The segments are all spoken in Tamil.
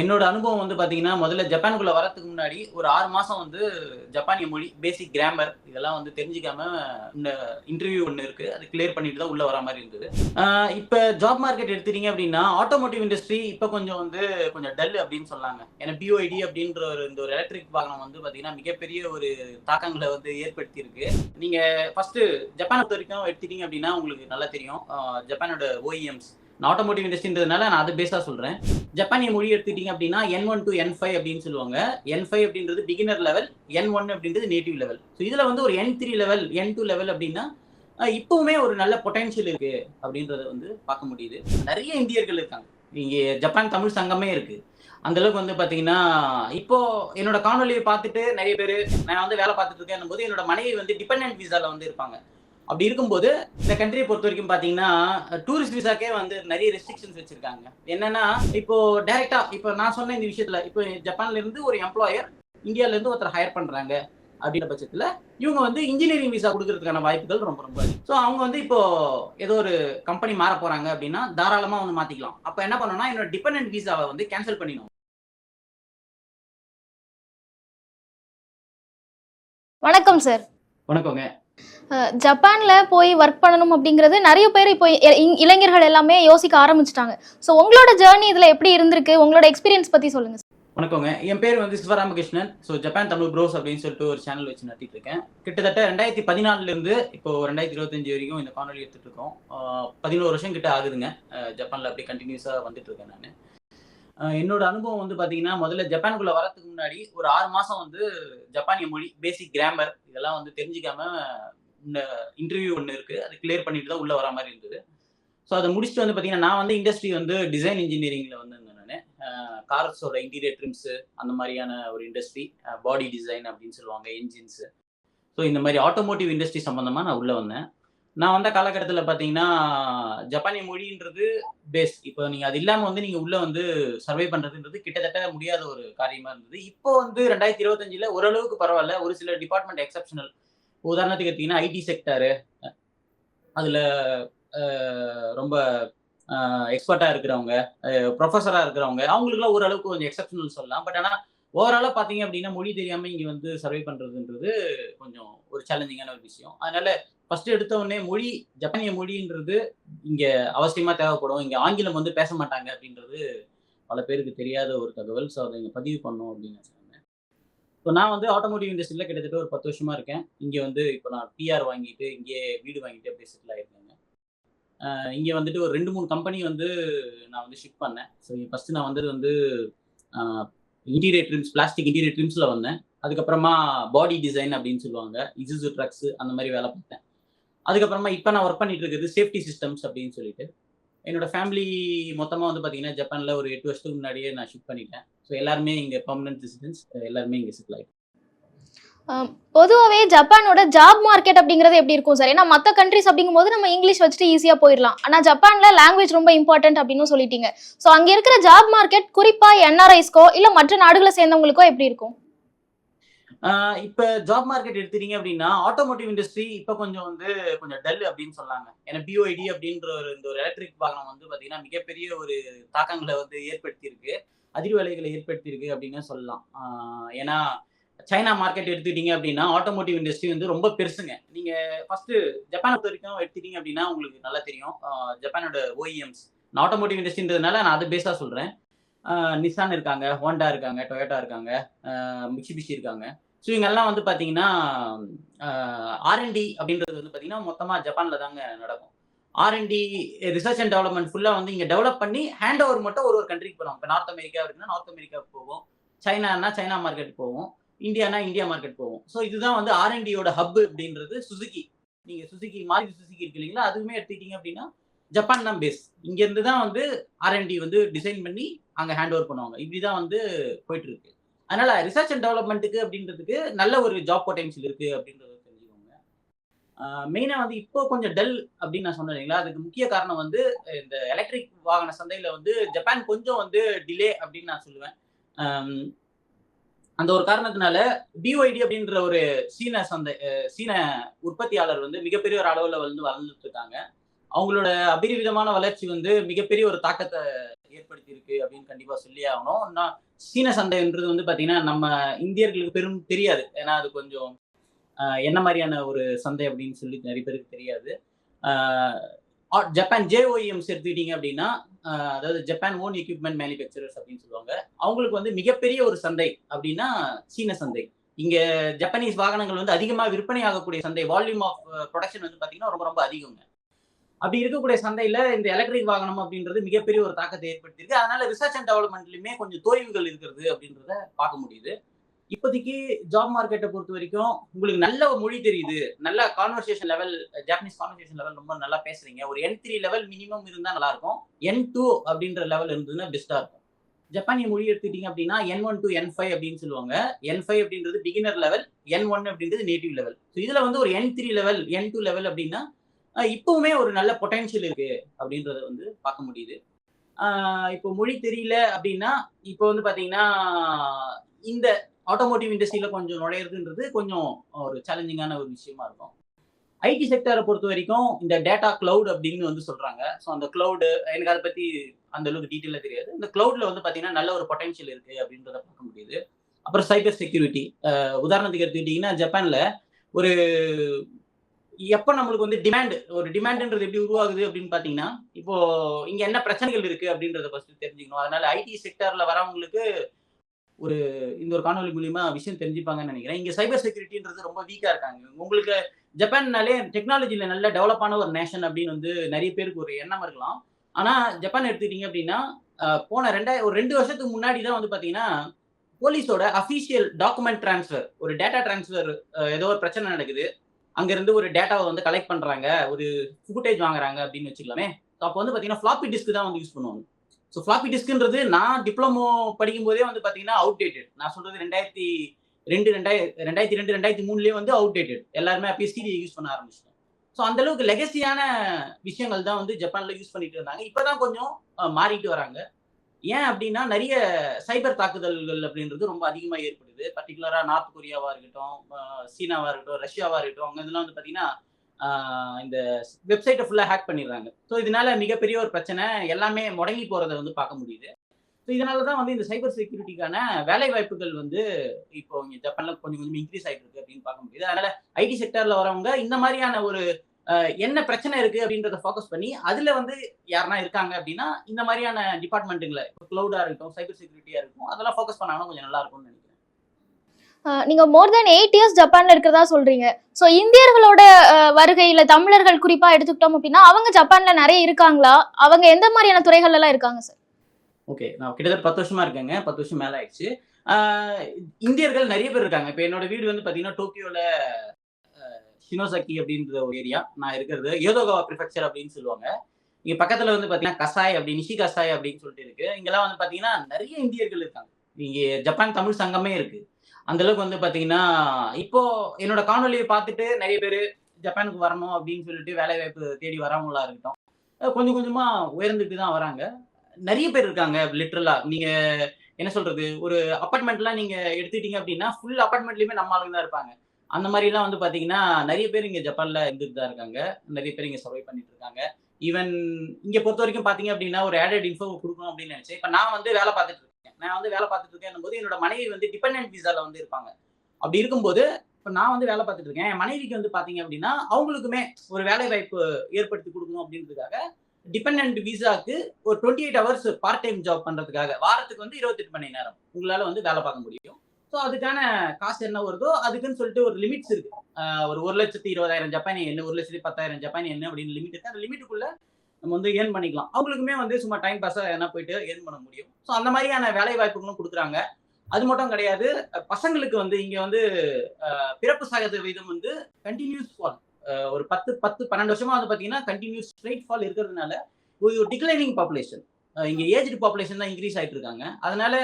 என்னோட அனுபவம் வந்து பார்த்தீங்கன்னா முதல்ல ஜப்பானுக்குள்ள வரதுக்கு முன்னாடி ஒரு ஆறு மாசம் வந்து ஜப்பானிய மொழி பேசிக் கிராமர் இதெல்லாம் வந்து தெரிஞ்சுக்காம இந்த இன்டர்வியூ ஒன்று இருக்கு. அது கிளியர் பண்ணிட்டு தான் உள்ள வர மாதிரி இருந்தது. இப்போ ஜாப் மார்க்கெட் எடுத்துட்டீங்க அப்படின்னா ஆட்டோமோட்டிவ் இண்டஸ்ட்ரி இப்போ கொஞ்சம் வந்து கொஞ்சம் டல் அப்படின்னு சொன்னாங்க. ஏன்னா பிஓஐடி அப்படின்ற ஒரு இந்த ஒரு எலக்ட்ரிக் வாகனம் வந்து பார்த்தீங்கன்னா மிகப்பெரிய ஒரு தாக்கங்களை வந்து ஏற்படுத்தி இருக்கு நீங்க ஃபர்ஸ்ட் ஜப்பானை பொறுத்த வரைக்கும் எடுத்துட்டீங்க அப்படின்னா உங்களுக்கு நல்லா தெரியும். ஜப்பானோட ஓஇஎம்ஸ் நான் ஆட்டோமோட்டிவ் இண்டஸ்ட்ரின்றதுனால நான் அதை பேஸாக சொல்கிறேன் ஜப்பானிய மொழி எடுத்துக்கிட்டீங்க அப்படின்னா N one two N five அப்படின்னு சொல்லுவாங்க. என் ஃபைவ் அப்படின்றது பிகினர் லெவல் என் ஒன் அப்படின்றது நேட்டிவ் லெவல் ஸோ இதில் வந்து ஒரு N three level N two level அப்படின்னா இப்போவுமே ஒரு நல்ல பொட்டென்ஷியல் இருக்குது அப்படின்றத வந்து பார்க்க முடியுது. நிறைய இந்தியர்கள் இருக்காங்க. இங்கே ஜப்பான் தமிழ் சங்கமே இருக்குது அந்தளவுக்கு வந்து பார்த்தீங்கன்னா இப்போ என்னோட காணொலியை பார்த்துட்டு நிறைய பேர் நான் வந்து வேலை பார்த்துட்டு இருக்கேன் போது என்னோட மனைவி வந்து டிபெண்டன்ட் விசாவில் வந்து இருப்பாங்க. அப்படி இருக்கும்போது இந்த கண்ட்ரியை பொறுத்த வரைக்கும் பாத்தீங்கன்னா டூரிஸ்ட் விசாக்கே வந்து நிறைய ரெஸ்ட்ரிக்ஷன்ஸ் வச்சிருக்காங்க. என்னன்னா இப்போ டைரக்டா இப்போ நான் சொன்ன இந்த விஷயத்துல இப்போ ஜப்பான்ல இருந்து ஒரு எம்ப்ளாயர் இந்தியால இருந்து ஒருத்தர் ஹையர் பண்றாங்க அப்படின்ற பட்சத்துல இவங்க வந்து இன்ஜினியரிங் விசா கொடுக்கறதுக்கான வாய்ப்புகள் ரொம்ப ரொம்ப ஸோ அவங்க வந்து இப்போ ஏதோ ஒரு கம்பெனி மாற போறாங்க அப்படின்னா தாராளமா வந்து மாத்திக்கலாம். அப்ப என்ன பண்ணணும்னா என்னோட டிபெண்டன்ட் விசாவை வந்து கேன்சல் பண்ணிடணும். வணக்கம் சார் வணக்கங்க. ஜப்பான்ல போய் ஒர்க் பண்ணணும் அப்படிங்கிறது நிறைய பேர் இப்போ இளைஞர்கள் எல்லாமே யோசிக்க ஆரம்பிச்சிட்டாங்க. ஸோ உங்களோட ஜேர்னி இதுல எப்படி இருந்திருக்கு? உங்களோட எக்ஸ்பீரியன்ஸ் பத்தி சொல்லுங்க வணக்கங்க. என் பேர் வந்து Sivaramakrishnan. So Japan Tamil bros அப்படின்னு சொல்லிட்டு ஒரு சேனல் வச்சு நடத்திட்டு இருக்கேன். கிட்டத்தட்ட ரெண்டாயிரத்தி பதினாலுல இருந்து இப்போ ரெண்டாயிரத்தி இருபத்தஞ்சு வரைக்கும் இந்த காணொலி எடுத்துட்டு இருக்கோம். பதினோரு வருஷம் கிட்ட ஆகுதுங்க. ஜப்பான்ல அப்படி கண்டினியூஸா வந்துட்டு இருக்கேன் நான். என்னோட அனுபவம் வந்து பார்த்தீங்கன்னா முதல்ல ஜப்பானுக்குள்ள வரதுக்கு முன்னாடி ஒரு ஆறு மாசம் வந்து ஜப்பானிய மொழி பேசிக் கிராமர் இதெல்லாம் வந்து தெரிஞ்சுக்காம இன்டர்வியூ ஒன்று இருக்கு. அது கிளியர் பண்ணிட்டு தான் உள்ள வர மாதிரி இருந்தது. ஸோ அதை முடிச்சுட்டு வந்து பார்த்தீங்கன்னா நான் வந்து இண்டஸ்ட்ரி வந்து டிசைன் இன்ஜினியரிங்ல வந்து நான். கார்ஸோட இன்டீரியர் ட்ரிம்ஸ் அந்த மாதிரியான ஒரு இண்டஸ்ட்ரி பாடி டிசைன் அப்படின்னு சொல்லுவாங்க என்ஜின்ஸ் ஸோ இந்த மாதிரி ஆட்டோமோட்டிவ் இண்டஸ்ட்ரி சம்மந்தமாக நான் உள்ளே வந்தேன். நான் வந்த காலகட்டத்தில் பார்த்தீங்கன்னா ஜப்பானிய மொழின்றது பேஸ் இப்போ நீங்கள் அது இல்லாமல் வந்து நீங்கள் உள்ளே வந்து சர்வே பண்ணுறதுன்றது கிட்டத்தட்ட முடியாத ஒரு காரியமாக இருந்தது. இப்போ வந்து ரெண்டாயிரத்தி இருபத்தஞ்சில் ஓரளவுக்கு பரவாயில்ல. ஒரு சில டிபார்ட்மெண்ட் எக்ஸப்ஷனல் உதாரணத்துக்கு எடுத்தீங்கன்னா ஐடி செக்டாரு அதில் ரொம்ப எக்ஸ்பர்ட்டாக இருக்கிறவங்க ப்ரொஃபஸராக இருக்கிறவங்க அவங்களுக்குலாம் ஓரளவுக்கு கொஞ்சம் எக்ஸப்ஷனல் சொல்லலாம். பட் ஆனால் ஓவராலாக பார்த்தீங்க அப்படின்னா மொழி தெரியாமல் இங்கே வந்து சர்வே பண்ணுறதுன்றது கொஞ்சம் ஒரு சேலஞ்சிங்கான ஒரு விஷயம். அதனால ஃபர்ஸ்ட் எடுத்த உடனே மொழி ஜப்பானிய மொழின்றது இங்கே அவசியமாக தேவைப்படும். இங்கே ஆங்கிலம் வந்து பேச மாட்டாங்க அப்படின்றது பல பேருக்கு தெரியாத ஒரு தகவல். ஸோ அதை இங்கே பதிவு பண்ணோம் அப்படின்னு நான் இப்போ நான் வந்து ஆட்டோமோட்டிவ் இண்டஸ்ட்ரியில் கிட்டத்தட்ட ஒரு பத்து வருஷமா இருக்கேன். இங்கே வந்து இப்போ நான் பிஆர் வாங்கிட்டு இங்கே வீடு வாங்கிட்டு அப்படியே செட்டில் ஆயிருக்கேங்க இங்கே வந்துட்டு ஒரு ரெண்டு மூணு கம்பெனி வந்து நான் வந்து ஷிஃப்ட் பண்ணேன். ஸோ ஃபஸ்ட்டு நான் வந்தது வந்து இன்டீரியர் ட்ரிம்ஸ் பிளாஸ்டிக் இன்டீரியர் ட்ரிம்ஸில் வந்தேன். அதுக்கப்புறமா பாடி டிசைன் அப்படின்னு சொல்லுவாங்க. இசுசு ட்ரக்ஸ் அந்த மாதிரி வேலை பார்த்தேன். அதுக்கப்புறமா இப்போ நான் ஒர்க் பண்ணிட்டு இருக்கிறது சேஃப்டி சிஸ்டம்ஸ் அப்படின்னு சொல்லிட்டு. என்னோட ஃபேமிலி மொத்தமாக வந்து பார்த்தீங்கன்னா ஜப்பானில் ஒரு எட்டு வருஷத்துக்கு முன்னாடியே நான் ஷிஃப்ட் பண்ணிட்டேன். ஸோ எல்லாருமே இங்கே பர்மனன்ட் ரெசிடென்ஸ் எல்லாருமே இங்கே செட்டில் ஆகிட்டு ஜப்பானோட ஜாப் மார்க்கெட் அப்படிங்கிறது எப்படி இருக்கும் சார்? ஏன்னா மற்ற கண்ட்ரிஸ் அப்படிங்கும்போது நம்ம இங்கிலீஷ் வச்சுட்டு ஈஸியாக போயிடலாம். ஆனால் ஜப்பானில் லாங்குவேஜ் ரொம்ப இம்பார்ட்டன்ட் அப்படின்னு சொல்லிட்டீங்க. ஸோ அங்கே இருக்கிற ஜாப் மார்க்கெட் குறிப்பாக என்ஆர்ஐஸ்க்கோ இல்லை மற்ற நாடுகளை சேர்ந்தவங்களுக்கோ எப்படி இருக்கும்? இப்ப ஜாப் மார்க்கெட் எடுத்துட்டீங்க அப்படின்னா ஆட்டோமோட்டிவ் இண்டஸ்ட்ரி இப்ப கொஞ்சம் வந்து கொஞ்சம் டல் அப்படின்னு சொன்னாங்க ஏன்னா பிஓஐடி அப்படின்ற ஒரு இந்த ஒரு எலக்ட்ரிக் வாகனம் வந்து பாத்தீங்கன்னா மிகப்பெரிய ஒரு தாக்கங்களை வந்து ஏற்படுத்தி இருக்கு அதிர்வலைகளை ஏற்படுத்தி இருக்கு அப்படின்னு சொல்லலாம். ஏன்னா சைனா மார்க்கெட் எடுத்துக்கிட்டீங்க அப்படின்னா ஆட்டோமோட்டிவ் இண்டஸ்ட்ரி வந்து ரொம்ப பெருசுங்க. நீங்க ஃபர்ஸ்ட் ஜப்பானை பொறுத்த வரைக்கும் எடுத்துட்டீங்க அப்படின்னா உங்களுக்கு நல்லா தெரியும். ஜப்பானோட ஓஇஎம்ஸ் நான் ஆட்டோமோட்டிவ் இண்டஸ்ட்ரின்றதுனால நான் அதை பேஸா சொல்றேன். நிசான் இருக்காங்க ஹோண்டா இருக்காங்க டொயோட்டா இருக்காங்க மிக்சிபிஷி இருக்காங்க. ஸோ இவங்கெல்லாம் வந்து பார்த்தீங்கன்னா ஆர்என்டி அப்படின்றது வந்து பார்த்தீங்கன்னா மொத்தமாக ஜப்பானில் தாங்க நடக்கும். ஆர்என்டி ரிசர்ச் அண்ட் டெவலப்மெண்ட் ஃபுல்லாக வந்து இங்கே டெவலப் பண்ணி ஹேண்ட் ஓவர் மட்டும் ஒரு ஒரு கண்ட்ரிக்கு போகிறோம் இப்போ நார்த் அமெரிக்கா இருக்குன்னா நார்த் அமெரிக்காவுக்கு போவோம். சைனானா சைனா மார்க்கெட் போவோம். இந்தியானா இந்தியா மார்க்கெட் போவோம். ஸோ இதுதான் வந்து ஆர்என்டியோட ஹப் அப்படின்றது சுசுகி நீங்கள் சுசுகி மாரி சுசுகி இருக்கு இல்லைங்களா? அதுவுமே எடுத்துக்கிட்டீங்க அப்படின்னா ஜப்பான் தான் பேஸ் இங்கேருந்து தான் வந்து ஆர்என்டி வந்து டிசைன் பண்ணி அங்கே ஹேண்ட் ஓவர் பண்ணுவாங்க. இப்படி தான் வந்து போயிட்டு இருக்கு. அதனால ரிசர்ச் அண்ட் டெவலப்மெண்ட்டுக்கு அப்படின்றதுக்கு நல்ல ஒரு ஜாப் பொட்டன்ஷியல் இருக்கு அப்படின்றத தெரிஞ்சுக்கோங்க. மெயினாக வந்து இப்போ கொஞ்சம் டல் அப்படின்னு நான் சொன்னேன் இல்லைங்களா? அதுக்கு முக்கிய காரணம் வந்து இந்த எலக்ட்ரிக் வாகன சந்தையில் வந்து ஜப்பான் கொஞ்சம் வந்து டிலே அப்படின்னு நான் சொல்லுவேன். அந்த ஒரு காரணத்தினால பிஓஐடி அப்படின்ற ஒரு சீன சந்தை சீன உற்பத்தியாளர் வந்து மிகப்பெரிய ஒரு அளவில் வந்து வளர்ந்துட்டு இருக்காங்க. அவங்களோட அபிரிவிதமான வளர்ச்சி வந்து மிகப்பெரிய ஒரு தாக்கத்தை ஏற்படுத்தியிருக்கு அப்படின்னு கண்டிப்பா சொல்லி ஆகணும். நான் சீன சந்தைன்றது வந்து பாத்தீங்கன்னா நம்ம இந்தியர்களுக்கு பெரும் தெரியாது. ஏன்னா அது கொஞ்சம் என்ன மாதிரியான ஒரு சந்தை அப்படின்னு சொல்லி நிறைய பேருக்கு தெரியாது. ஜப்பான் ஜேஓஇஎம்ஸ் எடுத்துக்கிட்டீங்க அப்படின்னா அதாவது ஜப்பான் ஓன் எக்யூப்மெண்ட் மேனுஃபேக்சரர்ஸ் அப்படின்னு சொல்லுவாங்க. அவங்களுக்கு வந்து மிகப்பெரிய ஒரு சந்தை அப்படின்னா சீன சந்தை இங்க ஜப்பானீஸ் வாகனங்கள் வந்து அதிகமாக விற்பனை ஆகக்கூடிய சந்தை வால்யூம் ஆஃப் ப்ரொடக்ஷன் வந்து பாத்தீங்கன்னா ரொம்ப ரொம்ப அதிகங்க. அப்படி இருக்கக்கூடிய சந்தையில இந்த எலக்ட்ரிக் வாகனம் அப்படின்றது மிகப்பெரிய ஒரு தாக்கத்தை ஏற்படுத்தியிருக்கு. அதனால ரிசர்ச் அண்ட் டெவலப்மெண்ட்லயுமே கொஞ்சம் தொய்வுகள் இருக்கிறது அப்படின்றத பார்க்க முடியுது. இப்போதைக்கு ஜாப் மார்க்கெட்டை பொறுத்த வரைக்கும் உங்களுக்கு நல்ல ஒரு மொழி தெரியுது. நல்ல conversation level Japanese conversation level ரொம்ப நல்லா பேசுறீங்க. ஒரு என் த்ரீ லெவல் மினிமம் இருந்தால் நல்லா இருக்கும் என் டூ அப்படின்ற லெவல் இருந்ததுன்னா பெஸ்ட்டாக இருக்கும். ஜப்பானிய மொழி எடுத்துக்கிட்டீங்க அப்படின்னா N one to N five அப்படின்னு சொல்லுவாங்க. என் ஃபைவ் அப்படின்றது பிகினர் லெவல் என் ஒன் அப்படின்றது நேட்டிவ் லெவல் ஸோ இதில் வந்து ஒரு N three level N two level அப்படின்னா இப்பவுமே ஒரு நல்ல பொட்டன்ஷியல் இருக்கு அப்படின்றத வந்து பார்க்க முடியுது. இப்போ மொழி தெரியல அப்படின்னா இப்போ வந்து பார்த்தீங்கன்னா இந்த ஆட்டோமோட்டிவ் இண்டஸ்ட்ரியில் கொஞ்சம் நுழையிறதுன்றது கொஞ்சம் ஒரு சேலஞ்சிங்கான ஒரு விஷயமா இருக்கும். ஐடி செக்டரை பொறுத்த வரைக்கும் இந்த டேட்டா கிளவுட் அப்படின்னு வந்து சொல்கிறாங்க ஸோ அந்த கிளவுடு எனக்கு அதை பற்றி அந்த அளவுக்கு டீட்டெயிலாக தெரியாது. இந்த கிளவுடில் வந்து பார்த்தீங்கன்னா நல்ல ஒரு பொட்டன்ஷியல் இருக்குது அப்படின்றத பார்க்க முடியுது. அப்புறம் சைபர் செக்யூரிட்டி உதாரணத்துக்கு எடுத்துக்கிட்டிங்கன்னா ஜப்பானில் ஒரு எப்போ நம்மளுக்கு வந்து டிமாண்ட் ஒரு டிமாண்ட்ன்றது எப்படி உருவாகுது அப்படின்னு பார்த்தீங்கன்னா இப்போ இங்கே என்ன பிரச்சனைகள் இருக்கு அப்படின்றத ஃபர்ஸ்ட் தெரிஞ்சுக்கணும். அதனால ஐடி செக்டர்ல வரவங்களுக்கு ஒரு இந்த ஒரு காணொலி மூலியமா விஷயம் தெரிஞ்சுப்பாங்கன்னு நினைக்கிறேன். இங்கே சைபர் செக்யூரிட்டின்றது ரொம்ப வீக்காக இருக்காங்க. உங்களுக்கு ஜப்பான்னாலே டெக்னாலஜியில் நல்ல டெவலப்பான ஒரு நேஷன் அப்படின்னு வந்து நிறைய பேருக்கு ஒரு எண்ணம் இருக்கலாம். ஆனால் ஜப்பான் எடுத்துக்கிட்டீங்க அப்படின்னா போன ரெண்டாயிரம் ஒரு ரெண்டு வருஷத்துக்கு முன்னாடி தான் வந்து பார்த்தீங்கன்னா போலீஸோட அஃபீஷியல் டாக்குமெண்ட் டிரான்ஸ்ஃபர் ஒரு டேட்டா டிரான்ஸ்ஃபர் ஏதோ ஒரு பிரச்சனை நடக்குது. அங்கேருந்து ஒரு டேட்டாவை வந்து கலெக்ட் பண்ணுறாங்க ஒரு ஃபுட்டேஜ் வாங்குறாங்க அப்படின்னு வச்சுக்கலாமே. So அப்போ வந்து பார்த்தீங்கன்னா ஃப்ளாப்பி டிஸ்க் தான் வந்து யூஸ் பண்ணுவாங்க. ஸோ ஃப்ளாப்பி டிஸ்க்ன்றது நான் டிப்ளமோ படிக்கும் போதே வந்து பார்த்தீங்கன்னா அவுடேட்டட் நான் சொல்றது ரெண்டாயிரத்தி ரெண்டு ரெண்டாயிரத்தி ரெண்டாயிரத்தி ரெண்டு ரெண்டாயிரத்தி மூணுலேயே வந்து அவுடேட்டட் எல்லாருமே அப்போ சிடி யூஸ் பண்ண ஆரம்பிச்சிட்டோம் ஸோ அந்த அளவுக்கு லெகசியான விஷயங்கள் தான் வந்து ஜப்பானில் யூஸ் பண்ணிட்டு இருந்தாங்க. இப்போ தான் கொஞ்சம் மாறிட்டு வராங்க. ஏன் அப்படின்னா நிறைய சைபர் தாக்குதல்கள் அப்படின்றது ரொம்ப அதிகமாக ஏற்படுது. பர்டிகுலராக நார்த் கொரியாவாக இருக்கட்டும் சீனாவாக இருக்கட்டும் ரஷ்யாவாக இருக்கட்டும் அங்கே இதெல்லாம் வந்து பார்த்தீங்கன்னா இந்த வெப்சைட்டை ஃபுல்லாக ஹேக் பண்ணிடுறாங்க. ஸோ இதனால மிகப்பெரிய ஒரு பிரச்சனை. எல்லாமே முடங்கி போகிறத வந்து பார்க்க முடியுது. ஸோ இதனால தான் வந்து இந்த சைபர் செக்யூரிட்டிக்கான வேலை வாய்ப்புகள் வந்து இப்போ இங்கே ஜப்பானில் கொஞ்சம் கொஞ்சம் இன்க்ரீஸ் ஆகிட்டு இருக்கு அப்படின்னு பார்க்க முடியுது. அதனால ஐடி செக்டரில் வரவங்க இந்த மாதிரியான ஒரு என்ன பிரச்சனை இருக்கு அப்படின்றத ஃபோக்கஸ் பண்ணி அதுல வந்து யாருன்னா இருக்காங்க அப்படின்னா இந்த மாதிரியான டிபார்ட்மெண்ட்டுங்களை இப்போ க்ளவுடா இருக்கட்டும் சைபர் செக்யூரிட்டியா இருக்கும் அதெல்லாம் ஃபோக்கஸ் பண்ணாங்கன்னா கொஞ்சம் நல்லா இருக்கும்னு நினைக்கிறேன். நீங்க மோர் தென் எயிட் இயர்ஸ் ஜப்பான்ல இருக்கிறதா சொல்றீங்க. சோ இந்தியர்களோட வருகையில தமிழர்கள் குறிப்பா எடுத்துக்கிட்டோம் அப்படின்னா அவங்க ஜப்பான்ல நிறைய இருக்காங்களா? அவங்க எந்த மாதிரியான துறைகள் எல்லாம் இருக்காங்க சார் ஓகே நான் கிட்டத்தட்ட பத்து வருஷமா இருக்கேங்க. பத்து வருஷம் மேல ஆயிடுச்சு. இந்தியர்கள் நிறைய பேர் இருக்காங்க. இப்போ என்னோட வீடு வந்து பாத்தீங்கன்னா டோக்கியோல ஆஹ் ஷினோசக்கி அப்படின்ற ஒரு ஏரியா நான் இருக்கிறது யோதோகாவா ப்ரிஃபெக்சர் அப்படின்னு சொல்லுவாங்க. இங்க பக்கத்துல வந்து பாத்தீங்கன்னா கசாய் அப்படி நிஷி கசாய் அப்படின்னு சொல்லிட்டு இருக்கு. இங்கெல்லாம் வந்து பாத்தீங்கன்னா நிறைய இந்தியர்கள் இருக்காங்க. இங்க ஜப்பான் தமிழ் சங்கமே இருக்கு. அந்த அளவுக்கு வந்து பாத்தீங்கன்னா இப்போ என்னோட காணொலியை பார்த்துட்டு நிறைய பேர் ஜப்பானுக்கு வரணும் அப்படின்னு சொல்லிட்டு வேலை வாய்ப்பு தேடி வரவங்களா இருக்கட்டும். கொஞ்சம் கொஞ்சமா உயர்ந்துட்டு தான் வராங்க. நிறைய பேர் இருக்காங்க லிட்ரலா நீங்க என்ன சொல்றது? ஒரு அப்பார்ட்மெண்ட்லாம் நீங்க எடுத்துட்டீங்க அப்படின்னா ஃபுல் அப்பார்ட்மெண்ட்லயுமே நம்ம ஆளுங்க தான் இருப்பாங்க. அந்த மாதிரிலாம் வந்து பார்த்தீங்கன்னா நிறைய பேர் இங்கே ஜப்பானில் இருந்துட்டு தான் இருக்காங்க. நிறைய பேர் இங்கே சர்வை பண்ணிட்டு இருக்காங்க. ஈவன் இங்கே பொறுத்த வரைக்கும் பார்த்தீங்க அப்படின்னா ஒரு ஆடட் இன்ஃபோ கொடுக்கணும் அப்படின்னு நினைச்சேன். இப்போ நான் வந்து வேலை பார்த்துட்டு இருக்கேன். நான் வந்து வேலை பார்த்துட்டு இருக்கேன் போது என்னோட மனைவி வந்து டிபெண்டன்ட் விசால வந்து இருப்பாங்க. அப்படி இருக்கும்போது இப்போ நான் வந்து வேலை பார்த்துட்டு இருக்கேன். என் மனைவிக்கு வந்து பார்த்தீங்க அப்படின்னா அவங்களுக்குமே ஒரு வேலை வாய்ப்பு ஏற்படுத்தி கொடுக்கணும் அப்படின்றதுக்காக டிபெண்டன்ட் விசாக்கு ஒரு twenty eight hours part time job பண்ணுறதுக்காக வாரத்துக்கு வந்து இருபத்தெட்டு மணி நேரம் உங்களால் வந்து வேலை பார்க்க முடியும். ஸோ அதுக்கான காசு என்ன வருதோ அதுக்குன்னு சொல்லிட்டு ஒரு லிமிட்ஸ் இருக்கு. ஒரு ஒரு லட்சத்தி இருபதாயிரம் ஜப்பானி என்ன ஒரு லட்சத்தி பத்தாயிரம் ஜப்பானி என்ன அப்படின்னு லிமிட் இருக்கு. அந்த லிமிட்டுக்குள்ள நம்ம வந்து ஏர்ன் பண்ணிக்கலாம். அவங்களுக்குமே வந்து சும்மா டைம் பாஸாக என்ன போயிட்டு ஏர்ன் பண்ண முடியும். ஸோ அந்த மாதிரியான வேலை வாய்ப்புகளும் கொடுக்குறாங்க. அது மட்டும் கிடையாது பசங்களுக்கு வந்து இங்கே வந்து பிறப்பு சதவீதம் வந்து கண்டினியூஸ் ஃபால் ஒரு பத்து பத்து பன்னெண்டு வருஷமா வந்து பார்த்தீங்கன்னா கண்டினியூஸ் ஸ்ட்ரைட் ஃபால் இருக்கிறதுனால ஒரு டிக்ளைனிங் பாப்புலேஷன் இங்கே ஏஜ்டு பாப்புலேஷன் தான் இன்க்ரீஸ் ஆகிட்டு இருக்காங்க. அதனால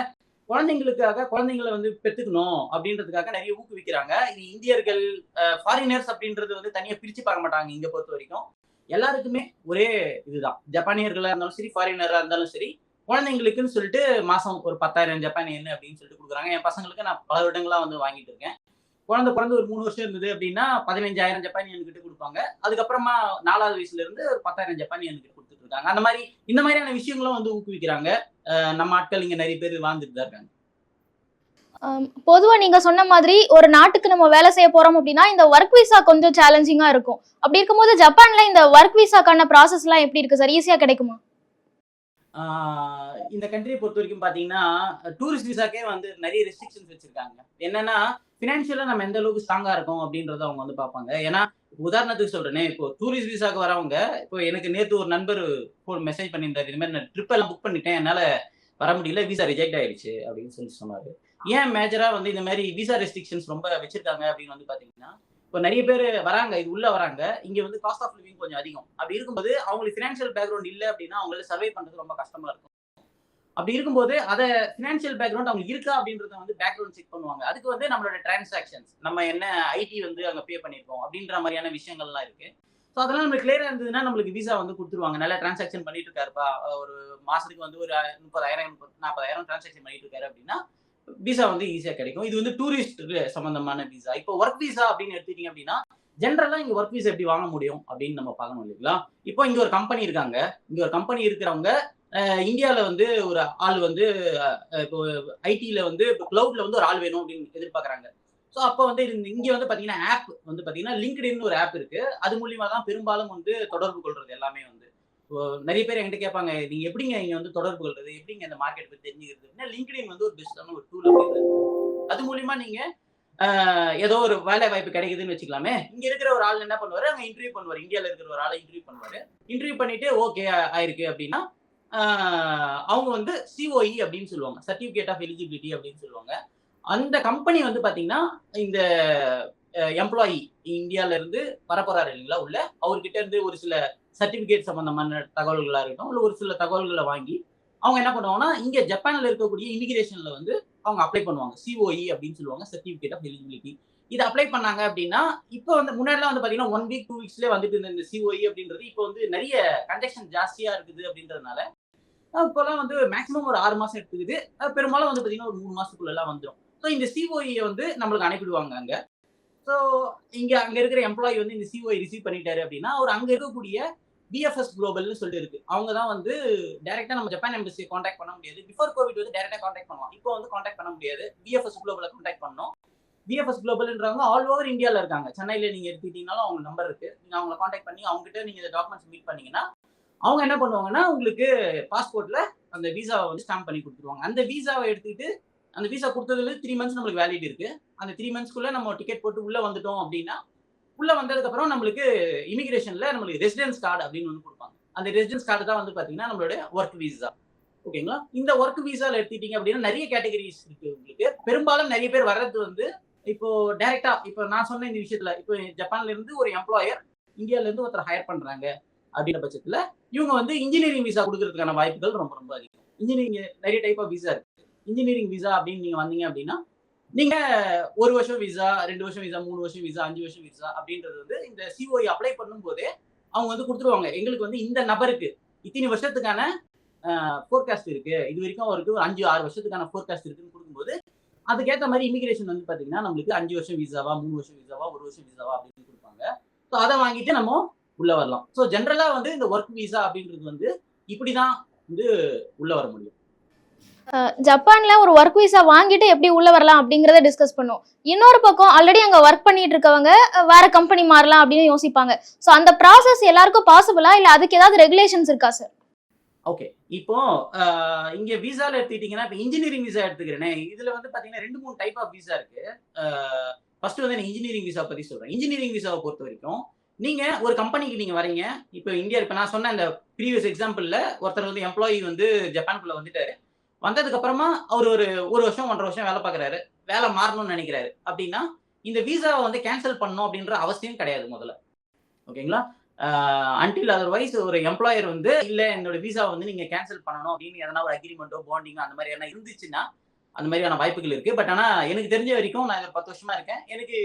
குழந்தைங்களுக்காக குழந்தைங்களை வந்து பெற்றுக்கணும் அப்படின்றதுக்காக நிறைய ஊக்குவிக்கிறாங்க. இது இந்தியர்கள் ஃபாரினர்ஸ் அப்படின்றது வந்து தனியாக பிரித்து பார்க்க மாட்டாங்க இங்கே பொறுத்த வரைக்கும். எல்லாருக்குமே ஒரே இதுதான். ஜப்பானியர்களாக இருந்தாலும் சரி ஃபாரினராக இருந்தாலும் சரி குழந்தைங்களுக்குன்னு சொல்லிட்டு மாதம் ஒரு பத்தாயிரம் ஜப்பான் அப்படின்னு சொல்லிட்டு கொடுக்குறாங்க. என் பசங்களுக்கு நான் பல வருடங்களாக வந்து வாங்கிட்டு இருக்கேன். குழந்தை பிறந்து ஒரு மூணு வருஷம் இருந்தது அப்படின்னா பதினஞ்சாயிரம் ஜப்பானியன் கிட்ட கொடுப்பாங்க. அதுக்கப்புறமா நாலாவது வயசுல இருந்து ஒரு பத்தாயிரம் ஜப்பானியன் கிட்ட இருக்காங்க அந்த மாதிரி இந்த மாதிரியான விஷயங்களும் வந்து ஊக்குவிக்கிறாங்க. நம்ம ஆட்கள் இங்க நிறைய பேர் வாழ்ந்துட்டு தான் இருக்காங்க பொதுவா நீங்க சொன்ன மாதிரி ஒரு நாட்டுக்கு நம்ம வேலை செய்ய போறோம் அப்படின்னா இந்த ஒர்க் விசா கொஞ்சம் சேலஞ்சிங்கா இருக்கும். அப்படி இருக்கும்போது ஜப்பான்ல இந்த ஒர்க் விசாக்கான ப்ராசஸ் எல்லாம் எப்படி இருக்கு? சார் ஈஸியா கிடைக்குமா? இந்த கண்ட்ரியை பொறுத்த வரைக்கும் பார்த்தீங்கன்னா டூரிஸ்ட் விசாக்கே வந்து நிறைய ரெஸ்ட்ரிக்ஷன்ஸ் வச்சிருக்காங்க. என்னன்னா ஃபினான்ஷியலாக நம்ம எந்த அளவுக்கு ஸ்ட்ராங்காக இருக்கோம் அப்படின்றத அவங்க வந்து பார்ப்பாங்க. ஏன்னா உதாரணத்துக்கு சொல்றேனே இப்போ டூரிஸ்ட் விசாக்கு வரவங்க இப்போ எனக்கு நேற்று ஒரு நண்பர் ஃபோன் மெசேஜ் பண்ணியிருந்தாரு. இது மாதிரி நான் ட்ரிப் எல்லாம் புக் பண்ணிட்டேன். என்னால் வர முடியல விசா ரிஜெக்ட் ஆயிடுச்சு அப்படின்னு சொல்லி சொன்னார். ஏன் மேஜரா வந்து இந்த மாதிரி விசா ரெஸ்ட்ரிக்ஷன்ஸ் ரொம்ப வச்சிருக்காங்க அப்படின்னு வந்து பாத்தீங்கன்னா இப்போ நிறைய பேர் வராங்க இது உள்ள வராங்க. இங்க வந்து காஸ்ட் ஆஃப் லிவிங் கொஞ்சம் அதிகம். அப்படி இருக்கும்போது அவங்களுக்கு ஃபினான்ஷியல் பேக்ரவுண்ட் இல்லை அப்படின்னா அவங்களால சர்வை பண்றது ரொம்ப கஷ்டமா இருக்கும். அப்படி இருக்கும்போது அதை ஃபினான்ஷியல் பேக்ரவுண்ட் அவங்க இருக்கா அப்படின்றத வந்து பேக்ரவுண்ட் செக் பண்ணுவாங்க. அதுக்கு வந்து நம்மளோட டிரான்சாக்ஷன்ஸ் நம்ம என்ன ஐடி வந்து அங்கே பே பண்ணியிருக்கோம் அப்படின்ற மாதிரியான விஷயங்கள்லாம் இருக்கு. ஸோ அதெல்லாம் நம்மளுக்கு கிளியராக இருந்ததுன்னா நம்மளுக்கு விசா வந்து கொடுத்துருவாங்க. நல்லா டிரான்சாக்ஷன் பண்ணிட்டு இருக்காருப்பா. ஒரு மாசத்துக்கு வந்து ஒரு முப்பதாயிரம் நாற்பதாயிரம் டிரான்சாக்ஷன் பண்ணிட்டு இருக்காரு அப்படின்னா விசா வந்து ஈஸியாக கிடைக்கும். இது வந்து டூரிஸ்ட் சம்பந்தமான விசா இப்போ ஒர்க் விசா அப்படின்னு எடுத்துட்டீங்க அப்படின்னா ஜென்ரலாக இங்கே ஒர்க் விசா எப்படி வாங்க முடியும் அப்படின்னு நம்ம பார்க்கணும் இல்லைங்களா? இப்போ இங்கே ஒரு கம்பெனி இருக்காங்க. இங்கே ஒரு கம்பெனி இருக்கிறவங்க இந்தியாவில் வந்து ஒரு ஆள் வந்து இப்போ ஐடியில் வந்து இப்போ க்ளவுடில் வந்து ஒரு ஆள் வேணும் அப்படின்னு எதிர்பார்க்குறாங்க. ஸோ அப்போ வந்து இங்கே வந்து பார்த்தீங்கன்னா ஆப் வந்து பார்த்தீங்கன்னா லிங்க்டின்னு ஒரு ஆப் இருக்குது அது மூலியமாக தான் பெரும்பாலும் வந்து தொடர்பு கொள்வது எல்லாமே வந்து நிறைய பேர் என்கிட்ட கேட்பாங்க நீங்க எப்படிங்க இங்க வந்து தொடர்பு கொள்றது? எப்படிங்க இந்த மார்க்கெட் பத்தி தெரிஞ்சுக்கிறது? லிங்க்டின் வந்து ஒரு பெஸ்டான ஒரு டூல் அது மூலியமா நீங்க ஏதோ ஒரு வேலை வாய்ப்பு கிடைக்குதுன்னு வச்சுக்கலாமே. இங்க இருக்கிற ஒரு ஆள் என்ன பண்ணுவாரு? அங்க இன்டர்வியூ பண்ணுவார். இந்தியால இருக்கிற ஒரு ஆளை இன்டர்வியூ பண்ணுவாரு. இன்டர்வியூ பண்ணிட்டு ஓகே ஆயிருக்கு அப்படின்னா அவங்க வந்து சிஓஇ அப்படின்னு சொல்லுவாங்க. சர்டிபிகேட் ஆஃப் எலிஜிபிலிட்டி அப்படின்னு சொல்லுவாங்க. அந்த கம்பெனி வந்து பாத்தீங்கன்னா இந்த எம்ப்ளாயி இந்தியால இருந்து வரப்போறாரு இல்லைங்களா உள்ள. அவர்கிட்ட இருந்து ஒரு சில சர்டிஃபிகேட் சம்மந்தமான தகவல்களாக இருக்கட்டும் இல்லை ஒரு சில தகவல்களை வாங்கி அவங்க என்ன பண்ணுவாங்கன்னா இங்கே ஜப்பானில் இருக்கக்கூடிய இமிகிரேஷனில் வந்து அவங்க அப்ளை பண்ணுவாங்க. சிஓஇ அப்படின்னு சொல்லுவாங்க சர்டிஃபிகேட் ஆஃப் எலிஜிபிலிட்டி இது அப்ளை பண்ணாங்க அப்படின்னா இப்போ வந்து முன்னாடிலாம் வந்து பார்த்தீங்கன்னா ஒன் வீக் டூ வீக்ஸ்லேயே வந்துட்டு இருந்த இந்த சிஓஇ அப்படின்றது இப்போ வந்து நிறைய கன்ஜெக்ஷன் ஜாஸ்தியாக இருக்குது அப்படின்றதுனால இப்போலாம் வந்து மேக்ஸிமம் ஒரு ஆறு மாதம் எடுத்துக்குது. பெரும்பாலும் வந்து பார்த்தீங்கன்னா ஒரு மூணு மாதத்துக்குள்ளெல்லாம் வந்துடும் ஸோ இந்த சிஓஇயை வந்து நம்மளுக்கு அனுப்பிடுவாங்க அங்கே. ஸோ இங்கே அங்கே இருக்கிற எம்ப்ளாயி வந்து இந்த சிஓஐ ரிசீவ் பண்ணிட்டாரு அப்படின்னா அவர் அங்கே இருக்கக்கூடிய பிஎஃப்எஸ் குளோபல்னு சொல்லிட்டு இருக்கு. அவங்க தான் வந்து டைரக்டா நம்ம ஜப்பான் எம்பசி காண்டாக்ட் பண்ண முடியாது. பிஃபோர் கோவிட் வந்து டேரெக்டாக காண்டாக்ட் பண்ணலாம். இப்போ வந்து காண்டாக்ட் பண்ண முடியாது. பிஎஃப்எஸ் குளோபலை காண்டாக்ட் பண்ணோம். பிஎஃப்எஸ் குளோபல்ன்றவங்க ஆல் ஓவர் இந்தியாவில் இருக்காங்க. சென்னையில் நீங்கள் எடுத்துக்கிட்டீங்கனாலும் அவங்க நம்பர் இருக்கு. நீங்கள் அவங்களை காண்டாக்ட் பண்ணி அவங்ககிட்ட நீங்கள் இந்த டாக்குமெண்ட்ஸ் மீட் பண்ணீங்கன்னா அவங்க என்ன பண்ணுவாங்கன்னா உங்களுக்கு பாஸ்போர்ட்டில் அந்த விசாவை வந்து ஸ்டாம்ப் பண்ணி கொடுத்துருவாங்க. அந்த விசாவை எடுத்துக்கிட்டு அந்த விசா கொடுத்ததுல த்ரீ மந்த்ஸ் நம்மளுக்கு வேலிட் இருக்குது அந்த த்ரீ மந்த்ஸ்க்குள்ளே நம்ம டிக்கெட் போட்டு உள்ளே வந்துட்டோம் அப்படின்னா உள்ள வந்ததுக்கு அப்புறம் நம்மளுக்கு இமிகிரேஷன்ல நம்மளுக்கு ரெசிடென்ஸ் கார்டு அப்படின்னு ஒன்று கொடுப்பாங்க. அந்த ரெசிடென்ஸ் கார்டு தான் வந்து பாத்தீங்கன்னா நம்மளோட ஒர்க் விசா ஓகேங்களா இந்த ஒர்க் விசால எடுத்துட்டீங்க அப்படின்னா நிறைய கேட்டகரிஸ் இருக்கு உங்களுக்கு. பெரும்பாலும் நிறைய பேர் வர்றது வந்து இப்போ டைரக்டா இப்போ நான் சொன்ன இந்த விஷயத்துல இப்போ ஜப்பான்ல இருந்து ஒரு எம்ப்ளாயர் இந்தியால இருந்து ஒருத்தர் ஹையர் பண்றாங்க அப்படின்ற பட்சத்துல இவங்க வந்து இன்ஜினியரிங் விசா கொடுக்கறதுக்கான வாய்ப்புகள் ரொம்ப ரொம்ப அதிகம். இன்ஜினியரிங் நிறைய டைப் ஆஃப் விசா இருக்கு. இன்ஜினியரிங் விசா அப்படின்னு நீங்க வந்தீங்க அப்படின்னா நீங்க ஒரு வருஷம் விசா ரெண்டு வருஷம் விசா மூணு வருஷம் விசா அஞ்சு வருஷம் விசா அப்படின்றது வந்து இந்த சிஓஇ அப்ளை பண்ணும்போதே அவங்க வந்து கொடுத்துருவாங்க. எங்களுக்கு வந்து இந்த நபருக்கு இத்தனை வருஷத்துக்கான ஃபோர்காஸ்ட் இருக்கு. இது வரைக்கும் அவருக்கு ஒரு அஞ்சு ஆறு வருஷத்துக்கான ஃபோர்காஸ்ட் இருக்குன்னு கொடுக்கும்போது அதுக்கேற்ற மாதிரி இமிகிரேஷன் வந்து பார்த்தீங்கன்னா நம்மளுக்கு அஞ்சு வருஷம் விசாவா மூணு வருஷம் விசாவா ஒரு வருஷம் விசாவா அப்படின்னு கொடுப்பாங்க. ஸோ அதை வாங்கிட்டு நம்ம உள்ள வரலாம். ஸோ ஜென்ரலாக வந்து இந்த ஒர்க் விசா அப்படின்றது வந்து இப்படி தான் வந்து உள்ள வர முடியும். ஜப்பான்ல ஒரு ஒர்க் விசா வாங்கிட்டு எப்படி உள்ள வரலாம் அப்படிங்கறத டிஸ்கஸ் பண்ணுவோம் இன்னொரு பக்கம் ஆல்ரெடி அங்க ஒர்க் பண்ணிட்டு இருக்கவங்க வேற கம்பெனி மாறலாம் அப்படின்னு யோசிப்பாங்க. சோ அந்த ப்ராசஸ் எல்லாருக்கும் பாசிபிளா இல்ல அதுக்கு ஏதாவது ரெகுலேஷன்ஸ் இருக்கா சார் ஓகே இப்போ இங்க விசால எடுத்துக்கிட்டீங்கன்னா இப்போ இன்ஜினியரிங் விசா எடுத்துக்கிறேனே. இதுல வந்து பாத்தீங்கன்னா ரெண்டு மூணு டைப் ஆஃப் விசா இருக்கு. ஃபர்ஸ்ட் வந்து நான் இன்ஜினியரிங் விசா பத்தி சொல்றேன். இன்ஜினியரிங் விசாவை பொறுத்த வரைக்கும் நீங்க ஒரு கம்பெனிக்கு நீங்க வரீங்க. இப்போ இந்தியா இப்போ நான் சொன்ன அந்த ப்ரீவியஸ் எக்ஸாம்பிள்ல ஒருத்தர் வந்து எம்ப்ளாயி வந்து ஜப்பான்குள்ள வந்துட்டாரு. வந்ததுக்கு அப்புறமா அவர் ஒரு ஒரு வருஷம் ஒன்றரை வருஷம் வேலை பார்க்குறாரு. வேலை மாறணும்னு நினைக்கிறாரு. அப்படின்னா இந்த விசாவை வந்து கேன்சல் பண்ணணும் அப்படின்ற அவசியம் கிடையாது முதல்ல. ஓகேங்களா? அன்டில் அதர்வைஸ் ஒரு எம்ப்ளாயர் வந்து இல்ல என்னோட விசா வந்து நீங்க கேன்சல் பண்ணணும். அப்படின்னு எதனா ஒரு அக்ரிமெண்ட்டோ பாண்டிங்கோ அந்த மாதிரி எதனா இருந்துச்சுன்னா அந்த மாதிரியான வாய்ப்புகள் இருக்கு. பட் ஆனா எனக்கு தெரிஞ்ச வரைக்கும் நான் ஒரு பத்து வருஷமா இருக்கேன். எனக்கு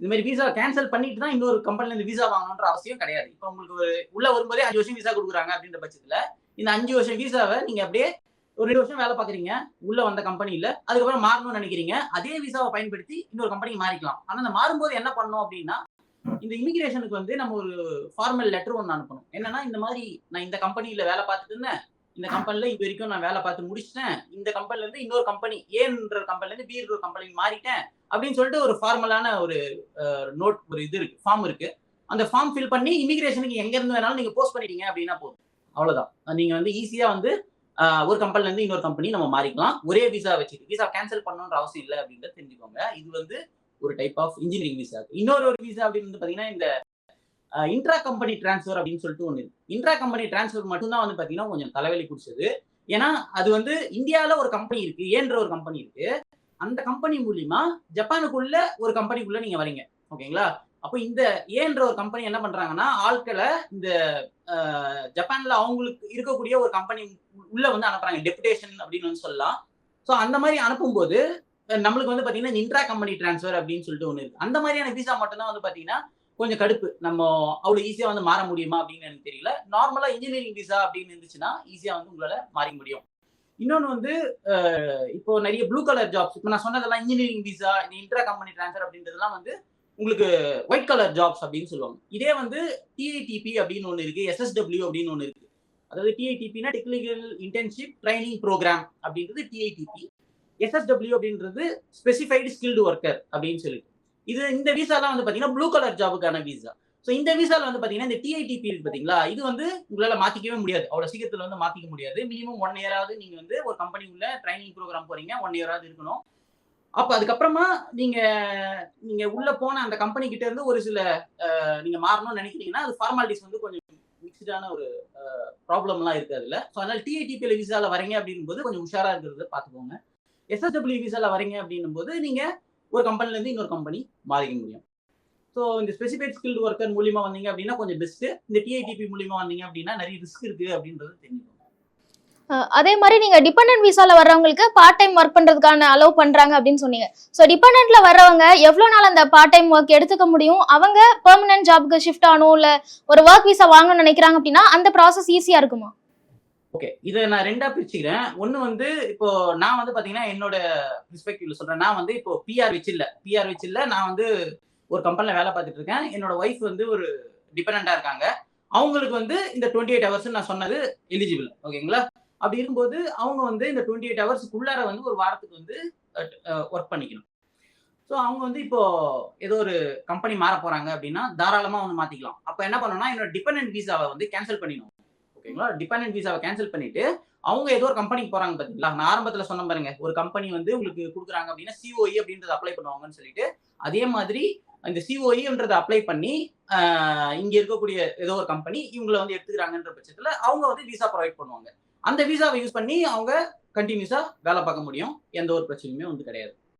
இந்த மாதிரி விசா கேன்சல் பண்ணிட்டு தான் இன்னொரு கம்பெனில இருந்து விசா வாங்கணுன்ற அவசியம் கிடையாது. இப்போ உங்களுக்கு ஒரு உள்ள வரும்போதே அஞ்சு வருஷம் விசா கொடுக்குறாங்க அப்படின்ற பட்சத்துல இந்த அஞ்சு வருஷம் விசாவை நீங்கள் அப்படியே ஒரு ரெண்டு வருஷம் வேலை பாக்குறீங்க உள்ள வந்த கம்பெனியில அதுக்கப்புறம் மாறணும்னு நினைக்கிறீங்க அதே விசாவை பயன்படுத்தி இன்னொரு கம்பெனிக்கு மாறிக்கலாம். ஆனா அந்த மாறும்போது என்ன பண்ணோம் அப்படின்னா இந்த இமிகிரேஷனுக்கு வந்து நம்ம ஒரு ஃபார்மல் லெட்டர் ஒன்று அனுப்பணும். என்னன்னா இந்த மாதிரி நான் இந்த கம்பெனியில வேலை பார்த்துட்டு இருந்தேன். இந்த கம்பெனில இது வரைக்கும் நான் வேலை பார்த்து முடிச்சிட்டேன். இந்த கம்பெனில இருந்து இன்னொரு கம்பெனி ஏன்ற கம்பெனில இருந்து பீர் ஒரு கம்பெனி மாறிட்டேன் அப்படின்னு சொல்லிட்டு ஒரு ஃபார்மலான ஒரு நோட் ஒரு இது இருக்கு ஃபார்ம் இருக்கு. அந்த ஃபார்ம் ஃபில் பண்ணி இமிகிரேஷனுக்கு எங்க இருந்து வேணாலும் நீங்க போஸ்ட் பண்ணிட்டீங்க அப்படின்னா போதும். அவ்வளவுதான். நீங்க வந்து ஈஸியா வந்து ஒரு கம்பெனில இருந்து இன்னொரு கம்பெனி நம்ம மாறிக்கலாம். ஒரே விசா வச்சுட்டு விசா கேன்சல் பண்ணணுன்ற அவசியம் இல்லை அப்படின்றத தெரிஞ்சுக்கோங்க. இது வந்து ஒரு டைப் ஆஃப் இன்ஜினியரிங் விசா இன்னொரு ஒரு விசா அப்படின்னு வந்து பாத்தீங்கன்னா இந்த இன்ட்ரா கம்பெனி டிரான்ஸ்ஃபர் அப்படின்னு சொல்லிட்டு ஒன்று இருக்கு. இன்ட்ரா கம்பெனி டிரான்ஸ்ஃபர் மட்டும்தான் வந்து பாத்தீங்கன்னா கொஞ்சம் தலைவலி குடிச்சது. ஏன்னா அது வந்து இந்தியாவில் ஒரு கம்பெனி இருக்கு ஏன்ற ஒரு கம்பெனி இருக்கு. அந்த கம்பெனி மூலியமா ஜப்பானுக்குள்ள ஒரு கம்பெனிக்குள்ள நீங்க வரீங்க ஓகேங்களா? அப்போ இந்த ஏன்ற ஒரு கம்பெனி என்ன பண்றாங்கன்னா ஆட்களை இந்த ஜப்பான்ல அவங்களுக்கு இருக்கக்கூடிய ஒரு கம்பெனி உள்ள வந்து அனுப்புறாங்க. டெபுடேஷன் அப்படின்னு வந்து சொல்லலாம். ஸோ அந்த மாதிரி அனுப்பும்போது நம்மளுக்கு வந்து பாத்தீங்கன்னா இன்ட்ரா கம்பெனி டிரான்ஸ்ஃபர் அப்படின்னு சொல்லிட்டு ஒன்று இருக்கு. அந்த மாதிரியான விசா மட்டும்தான் வந்து பாத்தீங்கன்னா கொஞ்சம் கடுப்பு. நம்ம அவ்வளோ ஈஸியாக வந்து மாற முடியுமா அப்படின்னு எனக்கு தெரியல. நார்மலாக இன்ஜினியரிங் விசா அப்படின்னு இருந்துச்சுன்னா ஈஸியாக வந்து உங்களால மாறி முடியும். இன்னொன்று வந்து இப்போ நிறைய ப்ளூ கலர் ஜாப்ஸ் இப்போ நான் சொன்னதெல்லாம் இன்ஜினியரிங் விசா இந்த இன்ட்ரா கம்பெனி டிரான்ஸ்ஃபர் அப்படின்றதெல்லாம் வந்து உங்களுக்கு ஒயிட் கலர் ஜாப்ஸ் அப்படின்னு சொல்லுவாங்க. இதே வந்து டிஐடிபி அப்படின்னு ஒன்று இருக்கு எஸ்எஸ்டபிள்யூ அப்படின்னு ஒன்று இருக்கு. அதாவது டிஐடிபினா டெக்னிக்கல் இன்டர்ன்ஷிப் ட்ரைனிங் ப்ரோக்ராம் அப்படின்றது டிஐடிபி எஸ்எஸ்டபிள்யூ அப்படின்றது ஸ்பெசிஃபைடு ஸ்கில்டு ஒர்க்கர் அப்படின்னு சொல்லிட்டு. இது இந்த விசாலாம் வந்து பார்த்தீங்கன்னா ப்ளூ கலர் ஜாபுக்கான விசா ஸோ இந்த விசால வந்து பார்த்தீங்கன்னா இந்த டிஐடிபி இருக்கு பார்த்தீங்களா இது வந்து உங்களால் மாற்றிக்கவே முடியாது. அவ்வளோ சீக்கிரத்தில் வந்து மாற்றிக்க முடியாது. மினிமம் ஒன் இயராவது நீங்கள் வந்து ஒரு கம்பெனி உள்ள ட்ரைனிங் ப்ரோக்ராம் போகிறீங்க ஒன் இயராவது இருக்கணும். அப்போ அதுக்கப்புறமா நீங்க நீங்க உள்ள போன அந்த கம்பெனி கிட்ட இருந்து ஒரு சில நீங்க மாறணும்னு நினைக்கிறீங்கன்னா அது ஃபார்மாலிட்டிஸ் வந்து கொஞ்சம் மிக்சடான ஒரு ப்ராப்ளம்லாம் இருக்கு அதுல. ஸோ அதனால டிஐடிபியில் விசால வரீங்க அப்படின்னும் போது கொஞ்சம் உஷாரா இருக்கிறத பார்த்துக்கோங்க எஸ்எஸ்டபிள்யூ விசால வரீங்க அப்படின்னும் போது நீங்க ஒரு கம்பெனில இருந்து இன்னொரு கம்பெனி மாறிக்க முடியும். ஸோ இந்த ஸ்பெசிஃபைட் ஸ்கில்டு ஒர்க்கர் மூலியமா வந்தீங்க அப்படின்னா கொஞ்சம் பெஸ்ட் இந்த டிஐடிபி மூலியமா வந்தீங்க அப்படின்னா நிறைய ரிஸ்க் இருக்கு அப்படின்றது தெரிஞ்சுக்கணும் அதே மாதிரி நீங்க டிபெண்டன்ட் விசால வர்றவங்களுக்கு பார்ட் டைம் ஒர்க் பண்றதுக்கான அலோவ் பண்றாங்க அப்படின்னு சொன்னீங்க. ஸோ டிபெண்டன்ட்ல வர்றவங்க எவ்வளவு நாள் அந்த பார்ட் டைம் ஒர்க் எடுத்துக்க முடியும்? அவங்க பெர்மனன்ட் ஜாப்க்கு ஷிஃப்ட் ஆகணும்? இல்ல ஒரு ஒர்க் விசா வாங்கணும்னு நினைக்கிறாங்க அப்படின்னா அந்த ப்ராசஸ் ஈஸியா இருக்குமா? ஓகே இதை நான் ரெண்டா பிரிச்சுக்கிறேன். ஒன்னு வந்து இப்போ நான் வந்து பாத்தீங்கன்னா என்னோட பெர்ஸ்பெக்டிவ்ல சொல்றேன். நான் வந்து இப்போ பிஆர் வச்சு இல்ல. பிஆர் வச்சு இல்ல நான் வந்து ஒரு கம்பெனில வேலை பார்த்துட்டு இருக்கேன். என்னோட ஒய்ஃப் வந்து ஒரு டிபெண்டா இருக்காங்க. அவங்களுக்கு வந்து இந்த டுவெண்ட்டி எயிட் ஹவர்ஸ் நான் சொன்னது எலிஜிபிள் ஓகேங்களா அப்படி இருக்கும்போது அவங்க வந்து இந்த டுவெண்ட்டி எயிட் ஹவர்ஸ்க்குள்ளார வந்து ஒரு வாரத்துக்கு வந்து ஒர்க் பண்ணிக்கணும். ஸோ அவங்க வந்து இப்போ ஏதோ ஒரு கம்பெனி மாற போறாங்க அப்படின்னா தாராளமாக வந்து மாத்திக்கலாம். அப்போ என்ன பண்ணணும்னா என்னோட டிபெண்டன்ட் விசாவை வந்து கேன்சல் பண்ணிடணும். ஓகேங்களா டிபெண்டன்ட் வீசாவை கேன்சல் பண்ணிட்டு அவங்க ஏதோ ஒரு கம்பெனிக்கு போறாங்க பார்த்தீங்களா நான் ஆரம்பத்தில் சொன்ன பாருங்க ஒரு கம்பெனி வந்து உங்களுக்கு கொடுக்குறாங்க அப்படின்னா சிஓஇ அப்படின்றத அப்ளை பண்ணுவாங்கன்னு சொல்லிட்டு அதே மாதிரி இந்த சிஓஇன்றத அப்ளை பண்ணி இங்கே இங்க இருக்கக்கூடிய ஏதோ ஒரு கம்பெனி இவங்களை வந்து எடுத்துக்கிறாங்கன்ற பட்சத்தில் அவங்க வந்து விசா ப்ரொவைட் பண்ணுவாங்க. அந்த விசாவை யூஸ் பண்ணி அவங்க கண்டினியூஸா வேலை பார்க்க முடியும். எந்த ஒரு பிரச்சனையுமே வந்து கிடையாது.